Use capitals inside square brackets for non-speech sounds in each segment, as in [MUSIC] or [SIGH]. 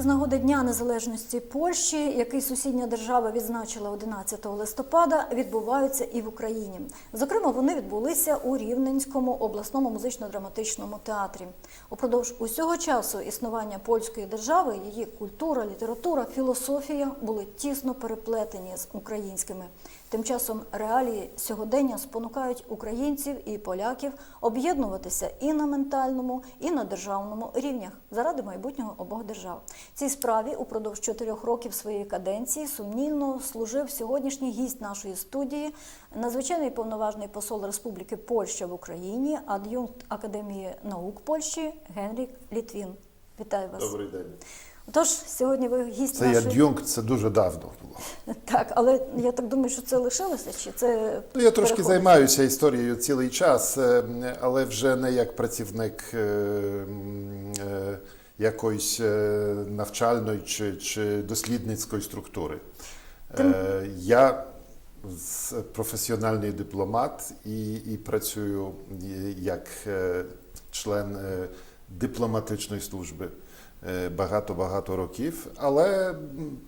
з нагоди Дня Незалежності Польщі, який сусідня держава відзначила 11 листопада, відбуваються і в Україні. Зокрема, вони відбулися у Рівненському обласному музично-драматичному театрі. Упродовж усього часу існування польської держави її культура, література, філософія були тісно переплетені з українськими. Тим часом реалії сьогодення спонукають українців і поляків об'єднуватися і на ментальному, і на державному рівнях заради майбутнього обох держав. Цій справі упродовж чотирьох років своєї каденції сумнівно служив сьогоднішній гість нашої студії, надзвичайний повноважний посол Республіки Польща в Україні, ад'юнкт Академії наук Польщі Генрік Літвін. Вітаю вас. Добрий день. Тож сьогодні ви гість Це нашої... ад'юнкт, це дуже давно було. [LAUGHS] Так, але я так думаю, що це лишилося, чи це Ну, я трошки займаюся історією цілий час, е, але вже не як працівник е, е, якоїсь навчальної чи, чи дослідницької структури. Е, Я професіональний дипломат і, і працюю як член дипломатичної служби багато-багато років, але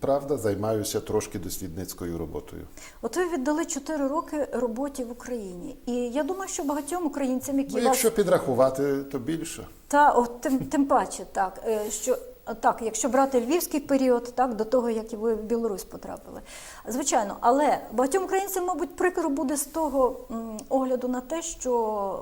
правда займаюся трошки дослідницькою роботою. От ви віддали 4 роки роботі в Україні. І я думаю, що багатьом українцям, які Ну, вас підрахувати, то більше. та от тим, тим паче, так е, що так, якщо брати львівський період, так до того як і ви в Білорусь потрапили, звичайно, але багатьом українцям, мабуть, прикро буде з того огляду на те, що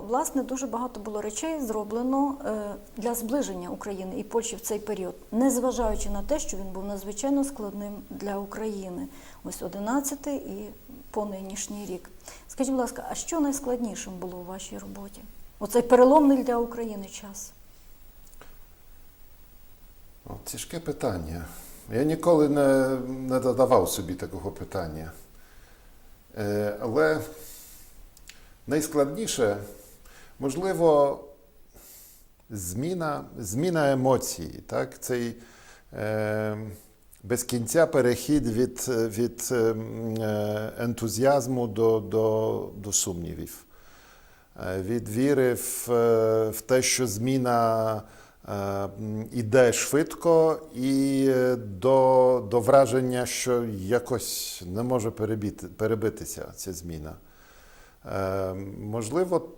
власне дуже багато було речей зроблено е, для зближення України і Польщі в цей період, незважаючи на те, що він був надзвичайно складним для України. Ось 11 і по нинішній рік. Скажіть, будь ласка, а що найскладнішим було у вашій роботі? Оцей переломний для України час. О, тяжке питання. Я ніколи не, не додавав собі такого питання. Е, але найскладніше, можливо, зміна, зміна емоцій. Так? Цей е, без кінця перехід від, від е, е, ентузіазму до, до, до сумнівів. Е, від віри в, е, в те, що зміна іде швидко, і е, до, до враження, що якось не може перебити, перебитися ця зміна. Е, Можливо,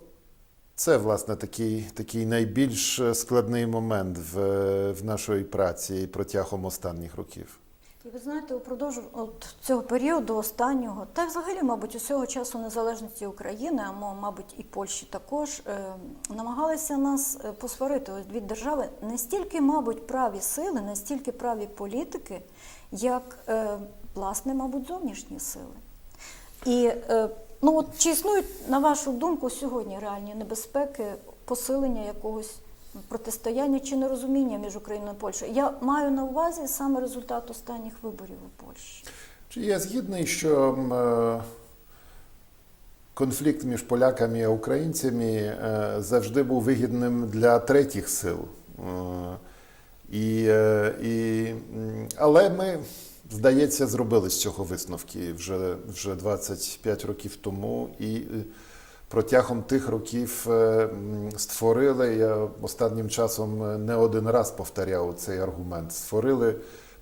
це власне такий, такий найбільш складний момент в, в нашій праці протягом останніх років. І ви знаєте, упродовж от цього періоду останнього, та взагалі, мабуть, усього часу незалежності України, а мабуть, і Польщі також е, намагалися нас е, посварити дві держави не стільки, мабуть, праві сили, не стільки праві політики, як е, власне, мабуть, зовнішні сили. І е, ну от чи існують, на вашу думку, сьогодні реальні небезпеки посилення якогось протистояння чи нерозуміння між Україною і Польщею? Я маю на увазі саме результат останніх виборів у Польщі. Чи я згідний, що е, конфлікт між поляками і українцями е, завжди був вигідним для третіх сил. Е, І, і, але ми, здається, зробили з цього висновки вже, вже 25 років тому. І протягом тих років е, створили, я останнім часом е, не один раз повторяв цей аргумент, створили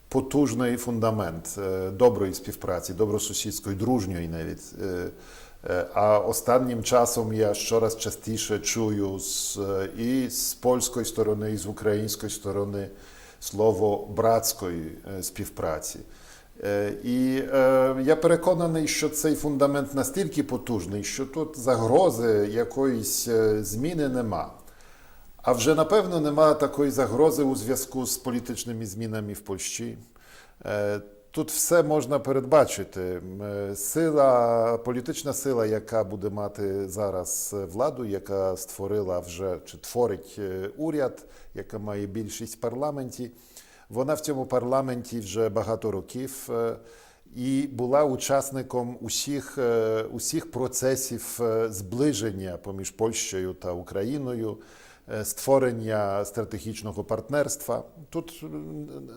потужний фундамент е, доброї співпраці, добросусідської, дружньої навіть. А останнім часом я щораз частіше чую з, і з польської сторони, і з української сторони слово братської співпраці. Е, І е, я переконаний, що цей фундамент настільки потужний, що тут загрози якоїсь е, зміни нема. А вже напевно нема такої загрози у зв'язку з політичними змінами в Польщі. Е, Тут все можна передбачити. Е, Сила, політична сила, яка буде мати зараз владу, яка створила вже чи творить уряд, яка має більшість в парламенті, вона в цьому парламенті вже багато років е, і була учасником усіх, е, усіх процесів е, зближення поміж Польщею та Україною, створення стратегічного партнерства. Тут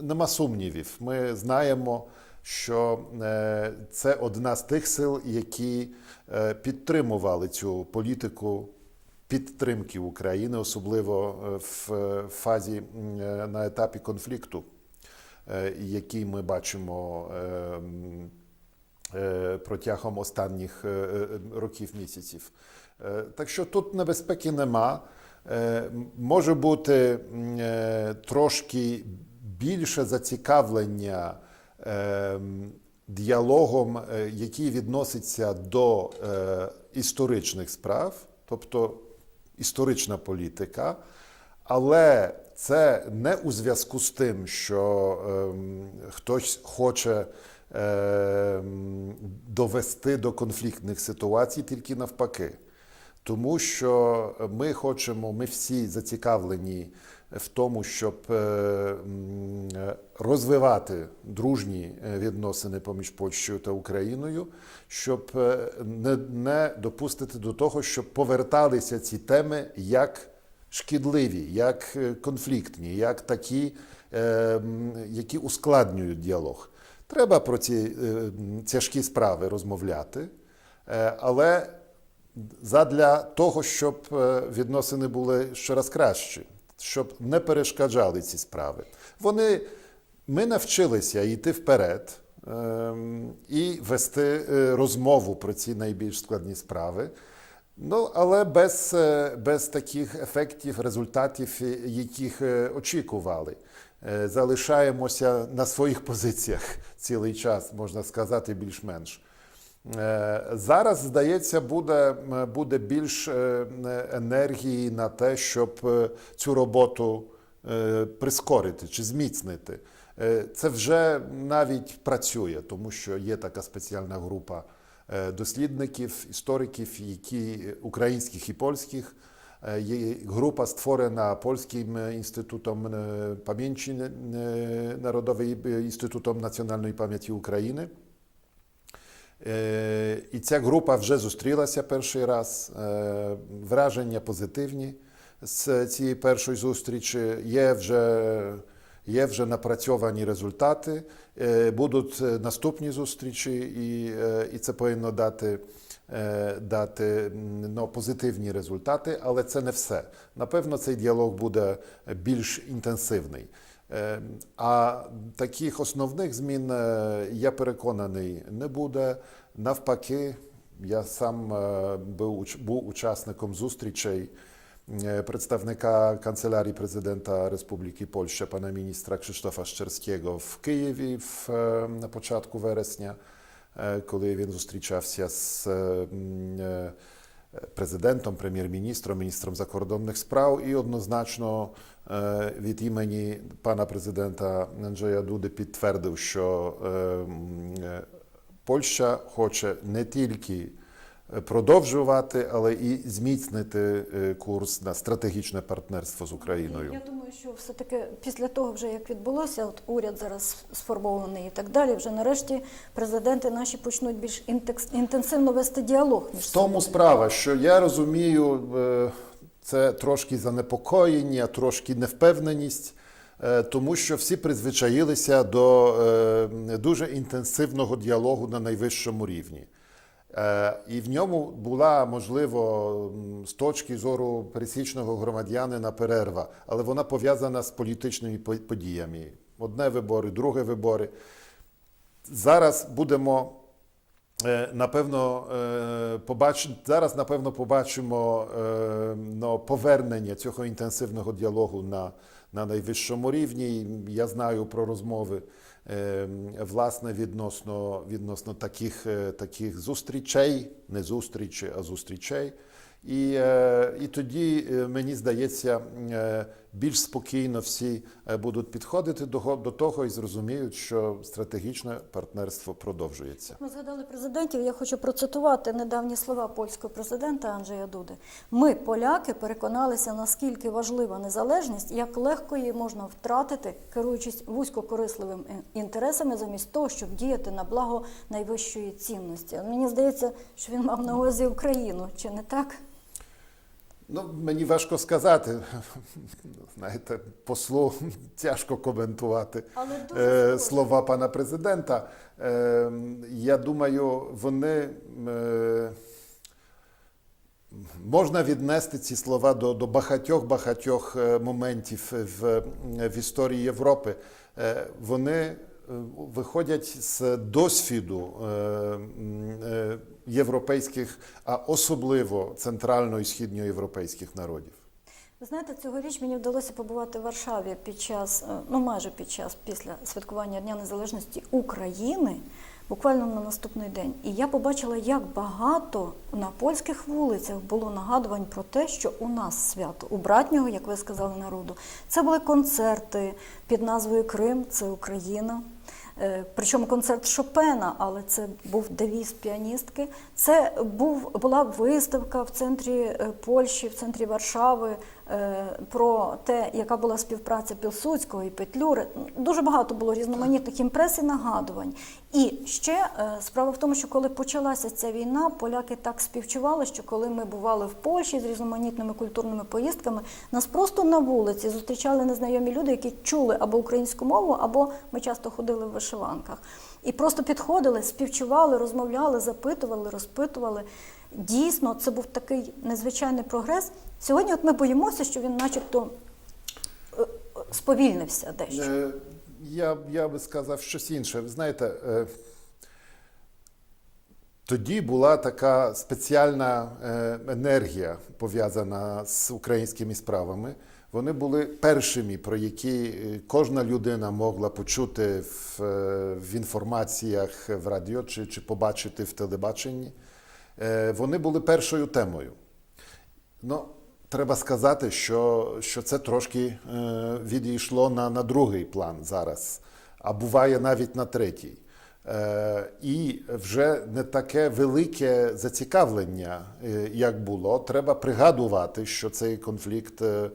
нема сумнівів. Ми знаємо, що це одна з тих сил, які підтримували цю політику підтримки України, особливо е, в е, фазі е, на етапі конфлікту. який ми бачимо протягом останніх років місяців. Так що тут небезпеки нема. Може бути трошки більше зацікавлення діалогом, який відноситься до історичних справ, тобто історична політика, але це не у зв'язку з тим, що е, хтось хоче е, довести до конфліктних ситуацій, тільки навпаки. Тому що ми хочемо, ми всі зацікавлені в тому, щоб е, розвивати дружні е, відносини поміж Польщею та Україною, щоб е, не, допустити до того, щоб поверталися ці теми як шкідливі, як конфліктні, як такі, які ускладнюють діалог. Треба про ці тяжкі справи розмовляти, але задля того, щоб відносини були ще раз кращі, щоб не перешкоджали ці справи. Вони, ми навчилися йти вперед ем, і вести е, розмову про ці найбільш складні справи. Ну, але без, е, без таких ефектів, результатів, е, яких очікували. Залишаємося на своїх позиціях цілий час, можна сказати, більш-менш. Е, Зараз, здається, буде, буде більш е, енергії на те, щоб е, цю роботу е, прискорити чи зміцнити. Е, Це вже навіть працює, тому що є така спеціальна група е, дослідників, істориків, які українських і польських. Е, Є група створена Польським е, інститутом е, пам'яті е, Народовий е, інститутом національної пам'яті України. Е, І ця група вже зустрілася перший раз. Е, Враження позитивні з цієї першої зустрічі. Є вже, є вже напрацьовані результати. Е, Будуть наступні зустрічі, і, і це повинно дати, дати ну, позитивні результати, але це не все. Напевно, цей діалог буде більш інтенсивний. Е, А таких основних змін, е, я переконаний, не буде. Навпаки, я сам е, був, був учасником зустрічей е, представника Канцелярії президента Республіки Польща, пана міністра Krzysztofa Szczerskiego в Києві в, на початку вересня, коли він зустрічався з президентом, прем'єр-міністром, міністром закордонних справ і однозначно е, від імені пана президента Анджея Дуди підтвердив, що е, е, Польща хоче не тільки продовжувати, але і зміцнити е, курс на стратегічне партнерство з Україною. Я думаю, що все-таки після того, вже як відбулося, от уряд зараз сформований і так далі, вже нарешті президенти наші почнуть більш інтенсивно вести діалог між В тому справа, що я розумію, е, це трошки занепокоєння, трошки невпевненість, е, тому що всі призвичаїлися до дуже інтенсивного діалогу на найвищому рівні. Е, І в ньому була, можливо, з точки зору пересічного громадянина перерва, але вона пов'язана з політичними по- подіями. Одне вибори, друге вибори. Зараз будемо Е, Напевно, е, побач... зараз, напевно, побачимо ну, повернення цього інтенсивного діалогу на, на найвищому рівні. Я знаю про розмови власне відносно, відносно таких, е, таких зустрічей, не зустрічі, а зустрічей. І, е, і тоді, е, мені здається, е, більш спокійно всі будуть підходити до, до того і зрозуміють, що стратегічне партнерство продовжується. Ми згадали президентів. Я хочу процитувати недавні слова польського президента Анджея Дуди. Ми, поляки, переконалися, наскільки важлива незалежність, як легко її можна втратити, керуючись вузькокорисливими інтересами, замість того, щоб діяти на благо найвищої цінності. Мені здається, що він мав на увазі Україну, чи не так? Ну, мені важко сказати. [LAUGHS] Знаєте, послу [LAUGHS] тяжко коментувати е, слова пана президента. Е, я думаю, вони. Е, можна віднести ці слова до, до багатьох-багатьох е, моментів в, в історії Європи. Е, Вони виходять з досвіду е, е, європейських, а особливо центрально- і східноєвропейських народів. Ви знаєте, цьогоріч мені вдалося побувати в Варшаві під час, е, ну майже під час після святкування Дня Незалежності України, буквально на наступний день. І я побачила, як багато на польських вулицях було нагадувань про те, що у нас свято у братнього, як ви сказали, народу. Це були концерти під назвою Крим, це Україна. Е, Причому концерт Шопена, але це був девіз піаністки. Це був була виставка в центрі е, Польщі, в центрі Варшави про те, яка була співпраця Пілсудського і Петлюри. Дуже багато було різноманітних імпрес і нагадувань. І ще е, справа в тому, що коли почалася ця війна, поляки так співчували, що коли ми бували в Польщі з різноманітними культурними поїздками, нас просто на вулиці зустрічали незнайомі люди, які чули або українську мову, або ми часто ходили в вишиванках. І просто підходили, співчували, розмовляли, запитували, розпитували. Дійсно, це був такий незвичайний прогрес. Сьогодні от ми боїмося, що він начебто е, сповільнився дещо. Е, Я, я би сказав щось інше. Ви знаєте, е, тоді була така спеціальна енергія пов'язана з українськими справами. Вони були першими, про які кожна людина могла почути в, в інформаціях в радіо чи, чи побачити в телебаченні. Вони були першою темою. Ну, треба сказати, що, що це трошки е, відійшло на, на другий план зараз, а буває навіть на третій. Е, і вже не таке велике зацікавлення, е, як було. Треба пригадувати, що цей конфлікт е,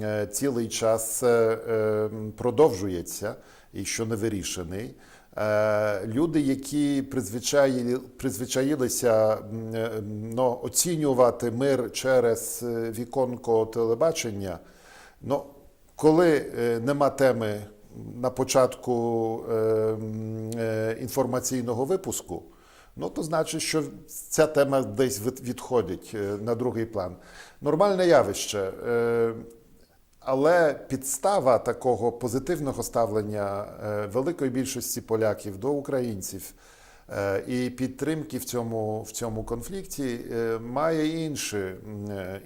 е, цілий час е, продовжується і що не вирішений. Е, Люди, які призвичаїлися ну, оцінювати мир через е, віконко телебачення, ну, коли нема теми на початку інформаційного випуску, ну то значить, що ця тема десь від- відходить на другий план. Нормальне явище. Але підстава такого позитивного ставлення е, великої більшості поляків до українців е, і підтримки в цьому, в цьому конфлікті е, має інші,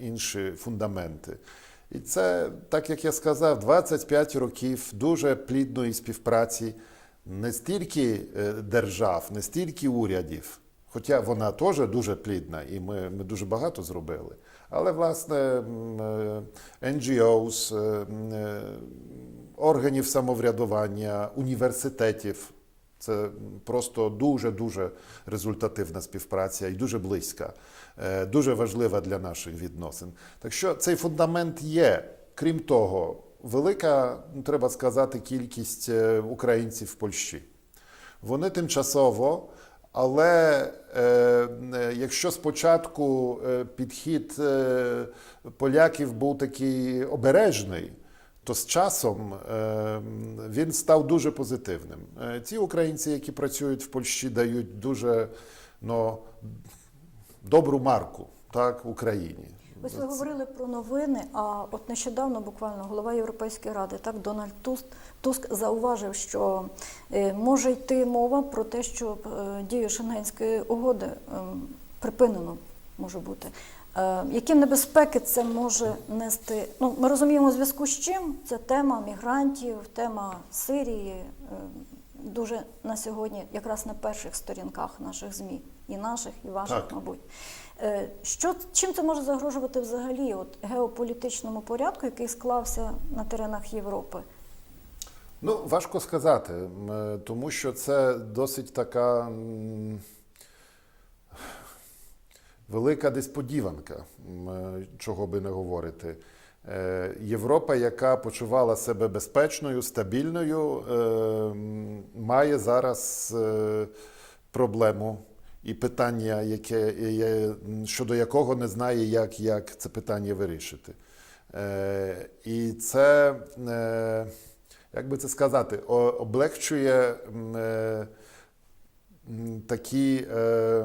інші фундаменти. І це, так як я сказав, 25 років дуже плідної співпраці не стільки держав, не стільки урядів, хоча вона теж дуже плідна, і ми, ми дуже багато зробили. Але, власне, е, NGOs, е, м, е, органів самоврядування, університетів. Це просто дуже-дуже результативна співпраця і дуже близька, е, дуже важлива для наших відносин. Так що цей фундамент є. Крім того, велика, треба сказати, кількість е, українців в Польщі. Вони тимчасово, але е, е, якщо спочатку е, підхід е, поляків був такий обережний, то з часом він став дуже позитивним. Ці українці, які працюють в Польщі, дають дуже ну, добру марку так, Україні. Ось ви говорили про новини. А от нещодавно, буквально, голова Європейської ради, так Дональд Туск, Туск зауважив, що е, може йти мова про те, що е, дію Шенгенської угоди е, припинено може бути. Е, які небезпеки це може нести? Ну, ми розуміємо, у зв'язку з чим це тема мігрантів, тема Сирії. е, Дуже на сьогодні, якраз на перших сторінках наших ЗМІ, і наших, і ваших, Так. мабуть. Е, Що, чим це може загрожувати взагалі от, геополітичному порядку, який склався на теренах Європи? Ну, важко сказати, е, тому що це досить така велика несподіванка, е, чого би не говорити. Європа, яка почувала себе безпечною, стабільною, має зараз проблему і питання, яке, щодо якого не знає, як, як це питання вирішити. Е, І це, е, як би це сказати, облегчує е, такі е,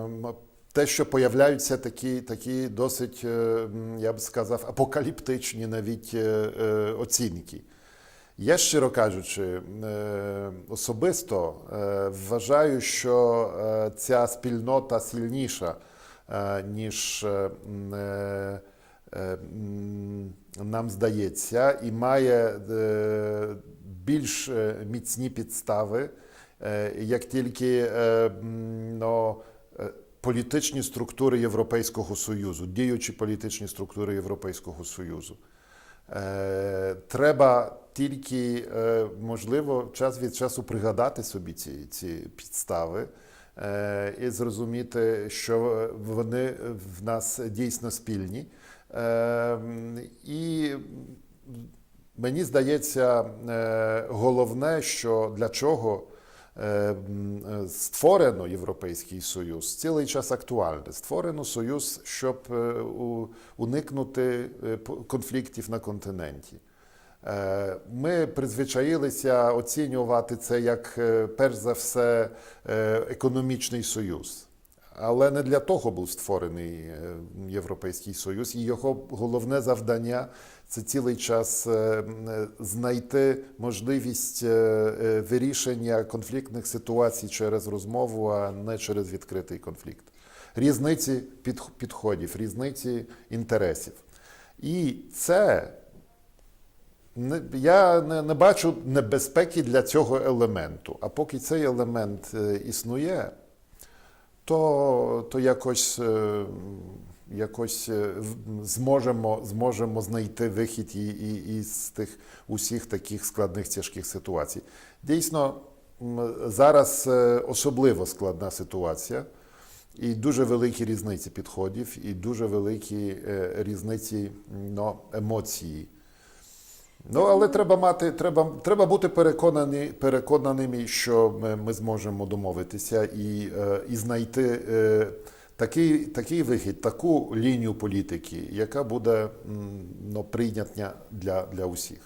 те, що появляються такі, такі досить, е, я б сказав, апокаліптичні навіть е, е, оцінки. Я, щиро кажучи, е, особисто е, вважаю, що е, ця спільнота сильніша, ніж нам здається, і має більш міцні підстави, як тільки ну, політичні структури Європейського Союзу, діючі політичні структури Європейського Союзу. Е, Треба тільки, е, можливо, час від часу пригадати собі ці, ці підстави е, і зрозуміти, що вони в нас дійсно спільні. І мені здається, головне, що для чого створено Європейський Союз, цілий час актуальне. Створено Союз, щоб е, уникнути е, конфліктів на континенті. Е, Ми призвичаїлися оцінювати це як, е, перш за все, е, економічний союз. Але не для того був створений е, Європейський Союз, і його головне завдання це цілий час е, е, знайти можливість вирішення конфліктних ситуацій через розмову, а не через відкритий конфлікт. Різниці підх- підходів, різниці інтересів. І це я не, бачу небезпеки для цього елементу. А поки цей елемент існує, то, то якось, е, якось е, зможемо, зможемо знайти вихід і, і, із тих усіх таких складних тяжких ситуацій. Дійсно, зараз е, особливо складна ситуація. І дуже великі різниці підходів, і дуже великі різниці ну, емоції. Ну, але треба мати, треба, треба бути переконані, переконаними, що ми, ми зможемо домовитися і, е, і знайти е, такий, такий вихід, таку лінію політики, яка буде ну, прийнятна для, для усіх.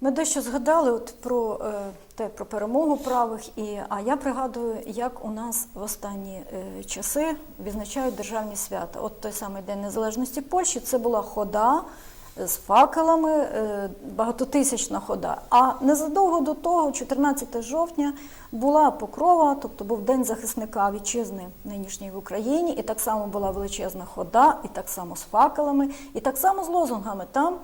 Ми дещо згадали от про е, те про перемогу правих, і а я пригадую, як у нас в останні часи відзначають державні свята. От той самий День Незалежності Польщі це була хода з факелами, е, багатотисячна хода. А незадовго до того, 14 жовтня, була покрова, тобто був День захисника вітчизни нинішньої в Україні, і так само була величезна хода, і так само з факелами, і так само з лозунгами. Там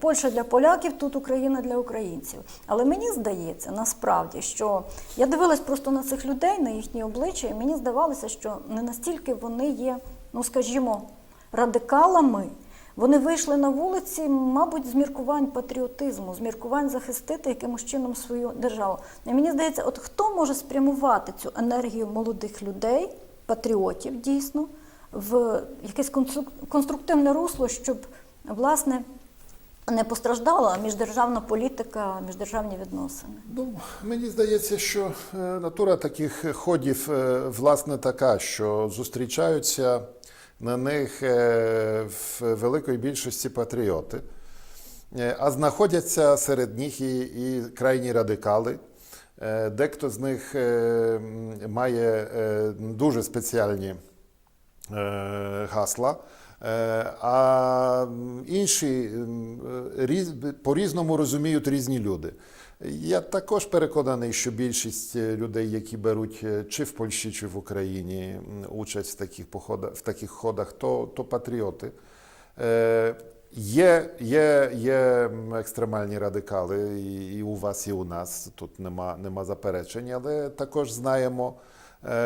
Польща для поляків, тут Україна для українців. Але мені здається, насправді, що я дивилась просто на цих людей, на їхні обличчя, і мені здавалося, що не настільки вони є, ну скажімо, радикалами. Вони вийшли на вулиці, мабуть, з міркувань патріотизму, з міркувань захистити якимось чином свою державу. І мені здається, от хто може спрямувати цю енергію молодих людей, патріотів дійсно, в якесь конструктивне русло, щоб власне не постраждала міждержавна політика, міждержавні відносини. Ну, мені здається, що е, натура таких ходів е, власне така, що зустрічаються на них е, в великої більшості патріоти, Е, а знаходяться серед них і, і крайні радикали. Е, Дехто з них має дуже спеціальні гасла, а інші м, е, різ- по-різному розуміють різні люди. Я також переконаний, що більшість е, людей, які беруть е, чи в Польщі, чи в Україні участь в таких походах, в таких ходах, то, то патріоти. Е, Є, є, є екстремальні радикали і, у вас, і у нас. Тут нема, нема заперечень, але також знаємо е,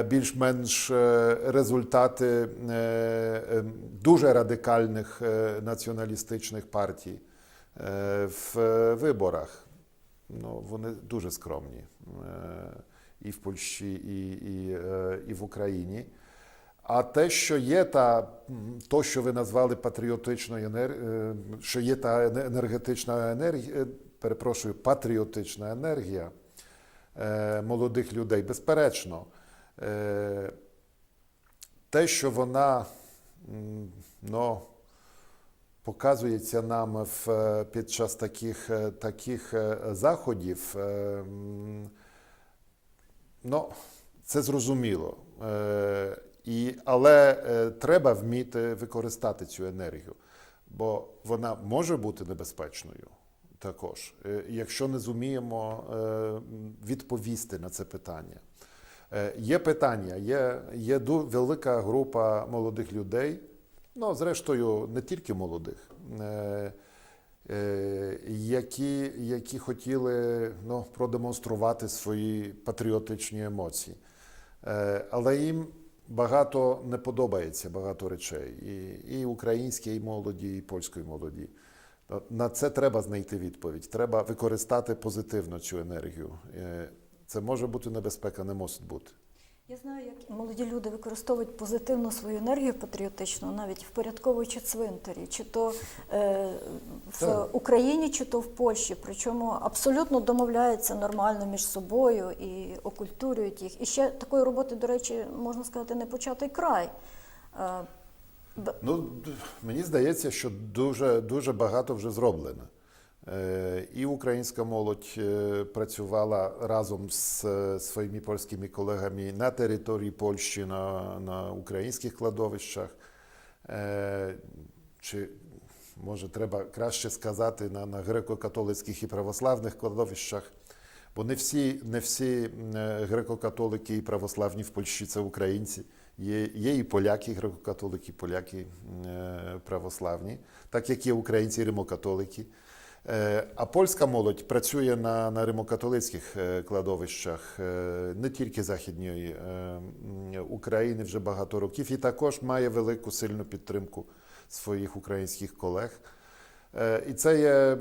більш-менш е, результати е, е, дуже радикальних е, націоналістичних партій е, в е, виборах. Ну, вони дуже скромні е, і в Польщі, і, і, е, і в Україні. А те, що є та то, що ви назвали патріотичною енергією, що є та енергетична енергія, е, перепрошую, патріотична енергія е, молодих людей, безперечно, е, те, що вона ну, показується нам в, е, під час таких, е, таких е, заходів, е, ну, це зрозуміло. Е, І, але е, треба вміти використати цю енергію, бо вона може бути небезпечною також, е, якщо не зуміємо е, відповісти на це питання. Е, Є питання, є, є велика група молодих людей, ну, зрештою, не тільки молодих, е, е, які, які хотіли ну, продемонструвати свої патріотичні емоції. Але їм багато не подобається, багато речей. І, і українській молоді, і польської молоді. На це треба знайти відповідь. Треба використати позитивно цю енергію. Це може бути небезпека, не мусить бути. Я знаю, як молоді люди використовують позитивно свою енергію патріотичну, навіть впорядковуючи цвинтарі, чи то е, в Так. Україні, чи то в Польщі. Причому абсолютно домовляються нормально між собою і окультурюють їх. І ще такої роботи, до речі, можна сказати, не початий край. Е, Ну, мені здається, що дуже, дуже багато вже зроблено. Е, І українська молодь е, працювала разом з е, своїми польськими колегами на території Польщі, на, на українських кладовищах. Чи може треба краще сказати на, на греко-католицьких і православних кладовищах. Бо не всі, не всі греко-католики і православні в Польщі це українці. Є, є і поляки, греко-католики, поляки православні, так як є українці римокатолики. Е, А польська молодь працює на, на римокатолицьких е, кладовищах е, не тільки Західної е, України вже багато років, і також має велику сильну підтримку своїх українських колег. І це є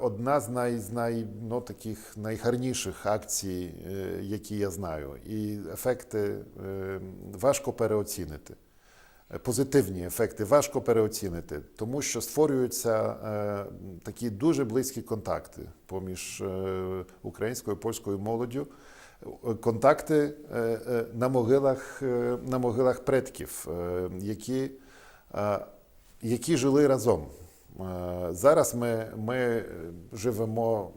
одна з, най, най, ну, таких найгарніших акцій, які я знаю. І ефекти важко переоцінити. Е, Позитивні ефекти важко переоцінити, тому що створюються е, такі дуже близькі контакти поміж е, українською і польською молоддю. Контакти на могилах, на могилах предків, які, які жили разом. Зараз ми, ми живемо,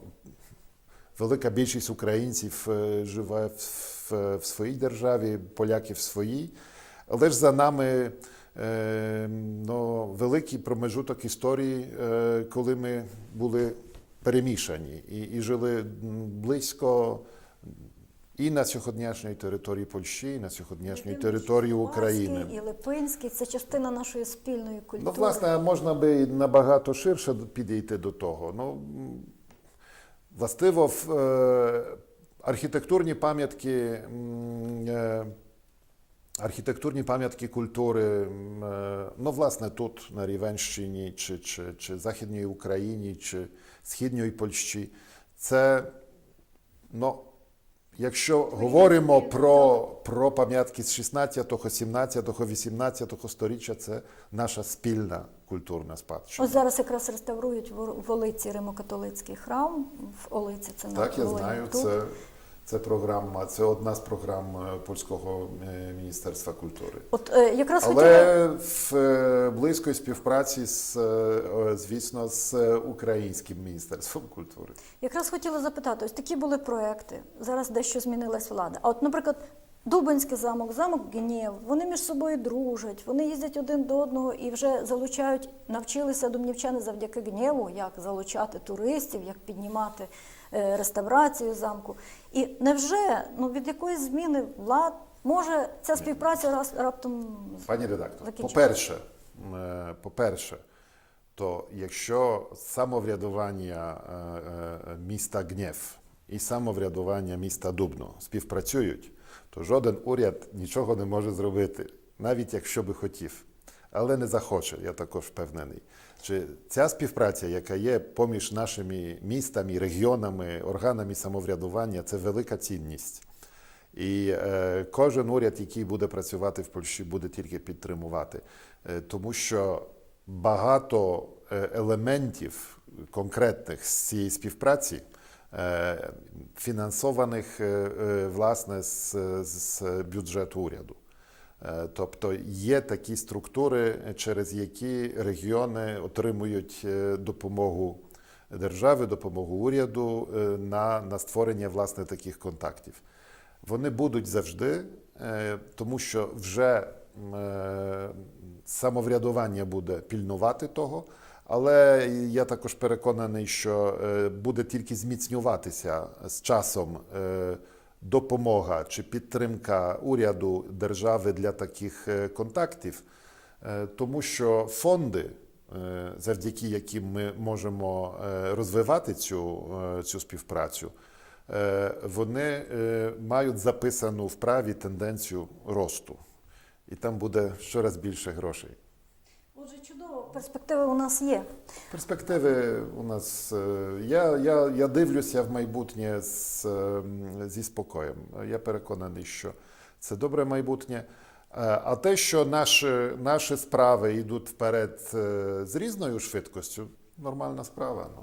велика більшість українців живе в, в, своїй державі, поляки в своїй, але ж за нами е, ну, великий промежуток історії, е, коли ми були перемішані і, і жили близько і на сьогоднішній території Польщі, і на сьогоднішній території України. І Липинський це частина нашої спільної культури. Ну, власне, можна би набагато ширше підійти до того. Ну, властиво, в, е, архітектурні пам'ятки, архітектурні пам'ятки культури, е, ну, власне, тут, на Рівенщині, чи, чи, чи Західній Україні, чи Східній Польщі, це, ну, Якщо говоримо про, про пам'ятки з 16, 17, 18 сторіччя, це наша спільна культурна спадщина. Ось зараз якраз реставрують в Олиці Римокатолицький храм. В Олиці це на Так, я знаю, Тут. це, це програма, це одна з програм е, польського е, міністерства культури. От е, якраз Але в е, близької співпраці з, звісно, з українським міністерством культури. якраз хотіла запитати, ось такі були проекти. Зараз дещо змінилась влада. А от, наприклад, Дубинський замок, замок Гнєв, вони між собою дружать, вони їздять один до одного і вже залучають, навчилися домнівчани завдяки гнєву, як залучати туристів, як піднімати реставрацію замку. І невже ну, від якоїсь зміни влад може ця співпраця раз раптом Пані редактор, по-перше, е, по-перше, то якщо самоврядування е, е, міста Гнєв і самоврядування міста Дубно співпрацюють, то жоден уряд нічого не може зробити, навіть якщо би хотів. Але не захоче, я також впевнений. Чи ця співпраця, яка є поміж нашими містами, регіонами, органами самоврядування, це велика цінність. І е, кожен уряд, який буде працювати в Польщі, буде тільки підтримувати, Е, тому що багато е, елементів конкретних з цієї співпраці е, фінансованих е, власне з, з бюджету уряду. Е, Тобто є такі структури, через які регіони отримують е, допомогу держави, допомогу уряду е, на, на створення власне таких контактів. Вони будуть завжди, тому що вже самоврядування буде пільнувати того. Але я також переконаний, що буде тільки зміцнюватися з часом допомога чи підтримка уряду держави для таких е, контактів, Е, тому що фонди, е, завдяки яким ми можемо розвивати цю, цю співпрацю, вони мають записану в праві тенденцію росту. І там буде щораз більше грошей. Отже, чудово, перспективи у нас є. Перспективи у нас. е, Я, я, я дивлюся в майбутнє з, е, зі спокоєм. Я переконаний, що це добре майбутнє. Е, А те, що наші, наші справи йдуть вперед з різною швидкістю, нормальна справа. Ну.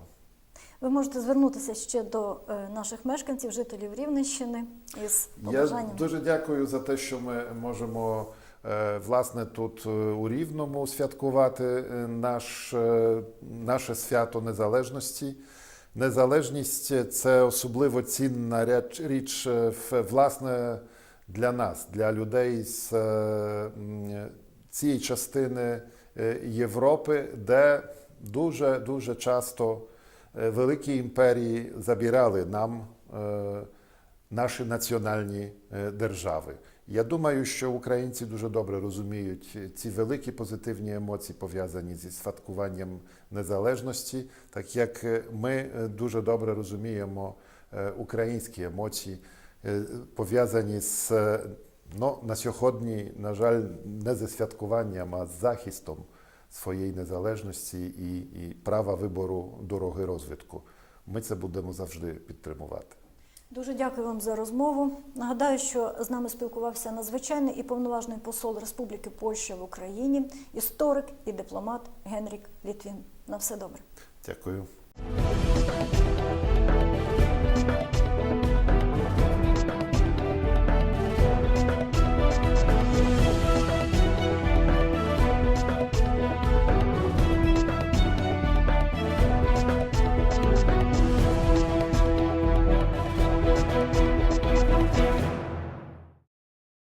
Ви можете звернутися ще до наших мешканців, жителів Рівненщини із Я дуже дякую за те, що ми можемо власне тут е, у Рівному святкувати е, наш, е, наше свято незалежності. Незалежність це особливо цінна річ, е, власне для нас, для людей з е, цієї частини е, Європи, де дуже дуже часто е, великі імперії забирали нам. е, наші національні е, держави. Я думаю, що українці дуже добре розуміють ці великі позитивні емоції, пов'язані зі святкуванням незалежності, так як е, ми е, дуже добре розуміємо е, українські емоції, е, пов'язані з е, ну, на сьогодні, на жаль, не зі святкуванням, а з захистом своєї незалежності і, і права вибору дороги розвитку. Ми це будемо завжди підтримувати. Дуже дякую вам за розмову. Нагадаю, що з нами спілкувався надзвичайний і повноважний посол Республіки Польща в Україні, історик і дипломат Генрік Літвін. На все добре. Дякую.